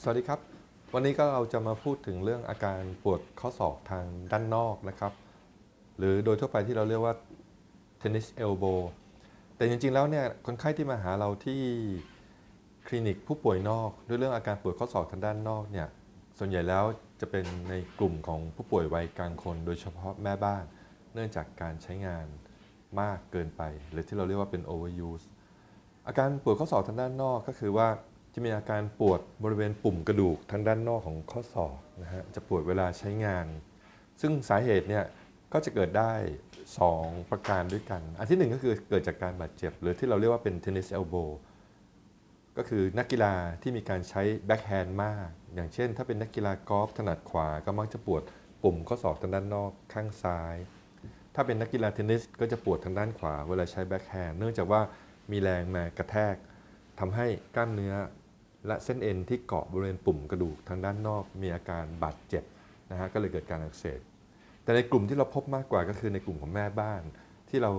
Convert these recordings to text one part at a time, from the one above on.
สวัสดีครับ วันนี้ก็เราจะมาพูดถึงเรื่องอาการปวดข้อศอกทางด้านนอกนะครับ หรือโดยทั่วไปที่เราเรียกว่า tennis elbow แต่จริงๆแล้วเนี่ยคนไข้ที่มาหาเราที่คลินิกผู้ป่วยนอก ด้วยเรื่องอาการปวดข้อศอกทางด้านนอกเนี่ยส่วนใหญ่แล้วจะเป็นในกลุ่มของผู้ป่วยวัยกลางคน โดยเฉพาะแม่บ้าน เนื่องจากการใช้งานมากเกินไป หรือที่เราเรียกว่าเป็น overuse อาการปวดข้อศอกทางด้านนอกก็คือว่า จะมีอาการปวดบริเวณปุ่มกระดูกทางด้านนอกของข้อศอกนะฮะจะปวดเวลาใช้งาน ซึ่งสาเหตุเนี่ยก็จะเกิดได้ 2 ประการด้วยกัน อันที่หนึ่งก็คือเกิดจากการบาดเจ็บ หรือที่เราเรียกว่าเป็น tennis elbow ก็คือนักกีฬาที่มีการใช้แบ็คแฮนด์มาก อย่างเช่น ถ้าเป็นนักกีฬากอล์ฟถนัดขวาก็มักจะปวดปุ่มข้อศอกทางด้านนอกข้างซ้าย ถ้าเป็นนักกีฬาเทนนิสก็จะปวดทางด้านขวา เวลาใช้แบ็คแฮนด์เนื่องจากว่ามีแรงมากระแทกทำให้กล้ามเนื้อ และเส้นเอ็นที่เกาะบริเวณปุ่มกระดูกทางด้านนอกมีอาการบาดเจ็บนะฮะก็เลยเกิดการอักเสบแต่ในกลุ่มที่เราพบมากกว่าก็คือในกลุ่มของแม่บ้าน ที่เรา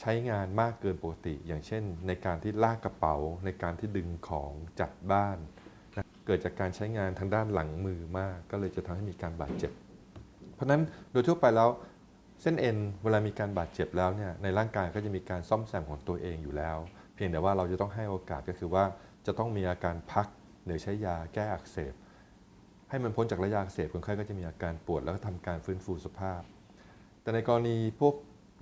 ใช้งานมากเกินปกติ อย่างเช่น ในการที่ลากกระเป๋า ในการที่ดึงของจัดบ้านนะเกิดจากการใช้งานทางด้านหลังมือมาก ก็เลยจะทำให้มีการบาดเจ็บ เพราะนั้นโดยทั่วไปแล้วเส้นเอ็นเวลามีการบาดเจ็บแล้วเนี่ยในร่างกายก็จะมีการซ่อมแซมของตัวเองอยู่แล้ว เพียงแต่ว่าเราจะต้องให้โอกาสก็คือว่า จะต้องมีอาการพักหรือใช้ยาแก้อักเสบ ให้มันพ้นจากระยะอักเสบคนไข้ก็จะมีอาการปวดแล้วก็ทำการฟื้นฟูสภาพ แต่ในกรณีพวก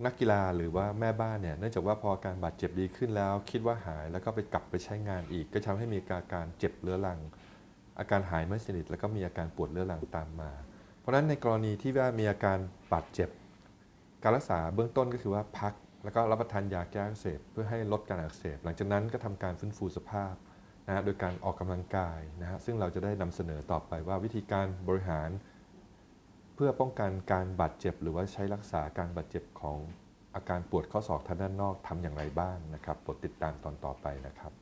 นักกีฬาหรือว่าแม่บ้านเนี่ยเนื่องจากว่าพออาการบาดเจ็บดีขึ้นแล้ว คิดว่าหายแล้วก็ไปกลับไปใช้งานอีก ก็ทำให้มีอาการเจ็บเรื้อรัง อาการหายไม่สนิทแล้วก็มีอาการปวดเรื้อรังตามมา เพราะฉะนั้นในกรณีที่ว่ามีอาการบาดเจ็บ การรักษาเบื้องต้นก็คือว่าพัก แล้วก็รับประทานยาแก้อักเสบเพื่อให้ลดการอักเสบ หลังจากนั้นก็ทำการฟื้นฟูสภาพ นะฮะโดยการออกกำลังกายนะฮะซึ่งเราจะได้นำเสนอต่อไปว่าวิธีการบริหาร เพื่อป้องกันการบาดเจ็บ หรือว่าใช้รักษาการบาดเจ็บของอาการปวดข้อศอกทางด้านนอกทำอย่างไรบ้างนะครับโปรดติดตามตอนต่อไปนะครับ